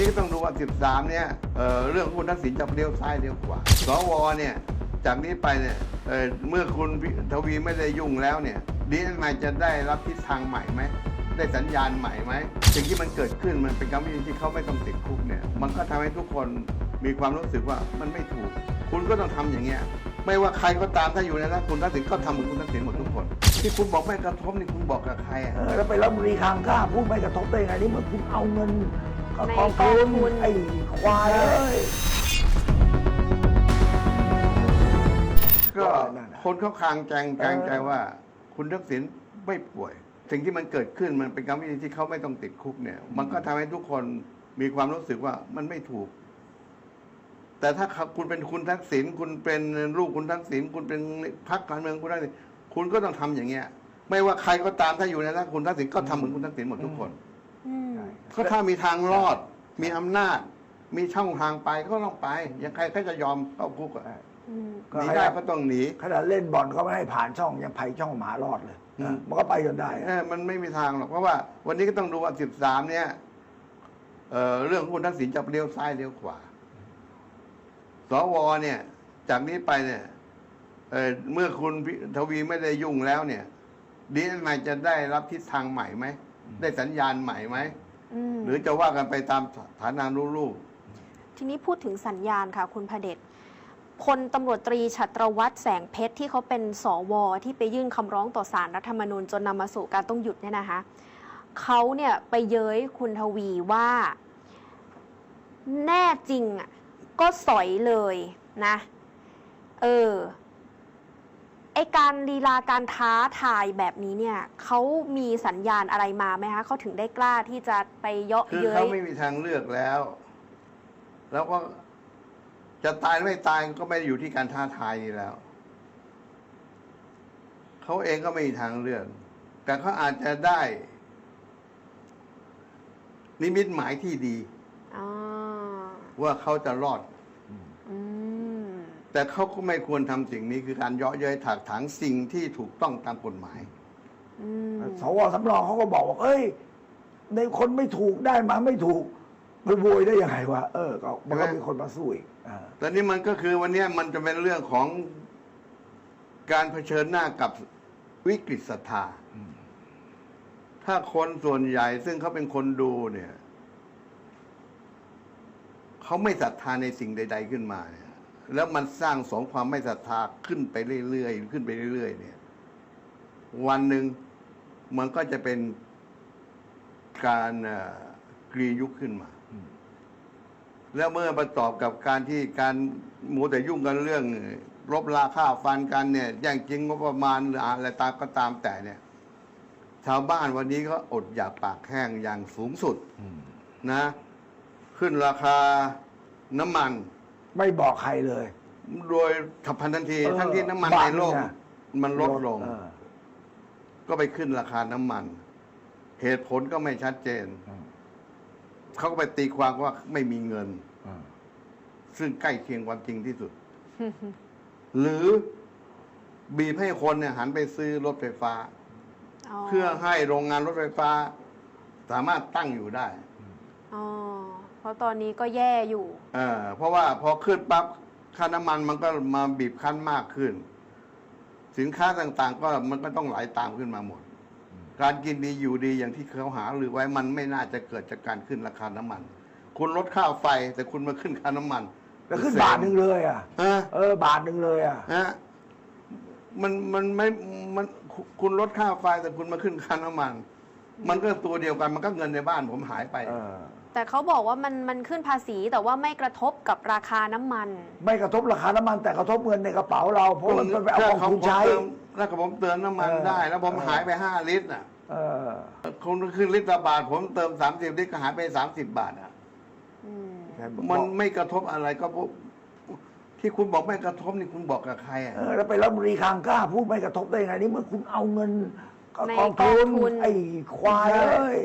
นี้ก็ต้องดูว่า 13 เนี่ยเอ่อเรื่องคุณทักษิณจะเลี้ยวซ้ายเลี้ยวขวาสวเนี่ยจากนี้ไปเนี่ยเอ่อเมื่อคุณทวีไม่ได้ยุ่งแล้วเนี่ยดีเอ็นไจะได้รับทิศทางใหม่ไหมได้สัญญาณใหม่ไหมสิ่งที่มันเกิดขึ้นมันเป็นกรรมวิธีที่เขาไม่ต้องติดคุกเนี่ยมันก็ทำให้ทุกคนมีความรู้สึกว่ามันไม่ถูก คุณก็ต้องทำอย่างเงี้ยไม่ว่าใครก็ตามถ้าอยู่ในนั้นคุณทักษิณก็ทำเหมือนคุณทักษิณหมดทุกคน ที่คุณบอกไม่กระทบนี่คุณบอกกับใครอะเออแล้วไปรัฐมนตรีคลังกล้าพูดไม่กระทบได้ไงนี่เมื่อคุณเอาเงิน ในกองกองทุทุนนไอ้ควายเอ้ย ก็นั่นน่ะคนเขาคลางแจงแจงใจเออว่า คุณทักษิณไม่ป่วย สิ่งที่มันเกิดขึ้นมันเป็นกรรมวิธีที่เขาไม่ต้องติดคุกเนี่ย มันก็ทำให้ทุกคนมีความรู้สึกว่ามันไม่ถูก แต่ถ้าคุณเป็นคุณทักษิณคุณเป็นลูกคุณทักษิณคุณเป็นพรรคการเมืองคุณทักษิณคุณก็ต้องทำอย่างเงี้ย ไม่ว่าใครก็ตามถ้าอยู่ในนั้นคุณทักษิณก็ทำเหมือนคุณทักษิณหมดทุกคนอืม ก็ถ้ามีทางรอด มีอำนาจ มีช่องทางไปก็ต้องไป ยังใครก็จะยอมเข้าคุกอะอืมหนีได้ก็ต้องหนีขนาดเล่นบอลเขาไม่ให้ผ่านช่องยังไผ่ช่องหมารอดเลยอืมมันก็ไปจนได้เออมันไม่มีทางหรอกเพราะว่า วันนี้ก็ต้องดูว่า13เนี่ยเอ่อเรื่องคุณทักษิณจะเลี้ยวซ้ายเลี้ยวขวาสวเนี่ย จากนี้ไปเนี่ยเอ่อเมื่อคุณทวีไม่ได้ยุ่งแล้วเนี่ยดีเอ็นไจะได้รับทิศทางใหม่ไหมได้สัญญาณใหม่ไหม อืมหรือจะว่ากันไปตามฐานานุรูป ทีนี้พูดถึงสัญญาณค่ะ คุณพเดชพลตำรวจตรีชัตรวัตรแสงเพชรที่เขาเป็นสวที่ไปยื่นคำร้องต่อสารรัฐธรรมนูญจนนำมาสู่การต้องหยุดเนี่ยนะคะเขาเนี่ยไปเย้ยคุณทวีว่า แน่จริงอะก็สอยเลยนะ เออ ไอการลีลาการท้าทายแบบนี้เนี่ยเขามีสัญญาณอะไรมาไหมคะเขาถึงได้กล้าที่จะไปเยาะคือเย้เขายไม่มีทางเลือกแล้ว แล้วก็จะตายหรือไม่ตายก็ไม่ได้อยู่ที่การท้าทายนี่แล้ว เขาเองก็ไม่มีทางเลือก แต่เขาอาจจะได้ นิมิตหมายที่ดี อ๋อว่าเขาจะรอดอืม แต่เขาก็ไม่ควรทำสิ่งนี้คือการเยาะเย้ยถากถางสิ่งที่ถูกต้องตามกฎหมาย อืมสวสำรองเขาก็บอกว่าเอ้ย ในคนไม่ถูกได้มาไม่ถูกไปโวยได้ยังไงวะเออก็มันก็ใช่ไหมมีคนมาสู้อีกอ่าแต่นี่มันก็คือวันนี้มันจะเป็นเรื่องของการเผชิญหน้ากับวิกฤตศรัทธา ถ้าคนส่วนใหญ่ซึ่งเขาเป็นคนดูเนี่ย เขาไม่ศรัทธาในสิ่งใด ๆขึ้นมาเนี่ย แล้วมันสร้างสองความไม่ศรัทธาขึ้นไปเรื่อยๆขึ้นไปเรื่อยๆเนี่ย วันหนึ่งมันก็จะเป็นการกรียุคขึ้นมา แล้วเมื่อประกอบกับการที่การหมูแต่ยุ่งกันเรื่องรบราค่าฟันกันเนี่ยแย่งจริงงบประมาณหรืออะไรตามก็ตามแต่เนี่ย ชาวบ้านวันนี้ก็อดอยากปากแห้งอย่างสูงสุดนะ ขึ้นราคาน้ำมัน ไม่บอกใครเลย โดยฉับพลันทันทีเออทั้งที่น้ำมันบาในทโลกเนี่ย มันลดลง เออก็ไปขึ้นราคาน้ำมัน เหตุผลก็ไม่ชัดเจน อืมเขาก็ไปตีความว่าไม่มีเงิน อืมซึ่งใกล้เคียงความจริงที่สุด หรือบีบให้คนเนี่ยหันไปซื้อรถไฟฟ้า เพื่อให้โรงงานรถไฟฟ้า สามารถตั้งอยู่ได้ อ๋อ เพราะตอนนี้ก็แย่อยู่ เออเพราะว่าพอขึ้นปั๊บค่าน้ำมันมันก็มาบีบคั้นมากขึ้น สินค้าต่างๆ ก็มันก็ต้องไหลตามขึ้นมาหมด การกินดีอยู่ดีอย่างที่เขาหาหรือไว้มันไม่น่าจะเกิดจากการขึ้นราคาน้ำมัน คุณลดค่าไฟแต่คุณมาขึ้นค่าน้ำมันแล้วขึ้นบาทหนึ่งเลยอะ ฮะเออบาทหนึ่งเลยอะ ฮะมันมันไม่มันคุณลดค่าไฟแต่คุณมาขึ้นค่าน้ำมัน มันก็ตัวเดียวกันมันก็เงินในบ้านผมหายไป เออ แต่เขาบอกว่ามันมันขึ้นภาษีแต่ว่าไม่กระทบกับราคาน้ำมัน ไม่กระทบราคาน้ำมัน แต่กระทบเงินในกระเป๋าเรา เพราะมันไปเอาของคุณใช้เติมแล้วก็ผมเติมน้ำมันเออได้ แล้วผมเออหายไปห้าลิตรน่ะเออคุณขึ้นลิตรละบาท ผมเติมสามสิบลิตรก็หายไปสามสิบบาทอะอืมมันไม่กระทบอะไรก็พวกที่คุณบอกไม่กระทบนี่คุณบอกกับใครอะเออแล้วไปรัฐมนตรีคลังกล้าพูดไม่กระทบได้ไงนี่เมื่อคุณเอาเงินในกองกองทุนทุนไอ้ควายเอ้ย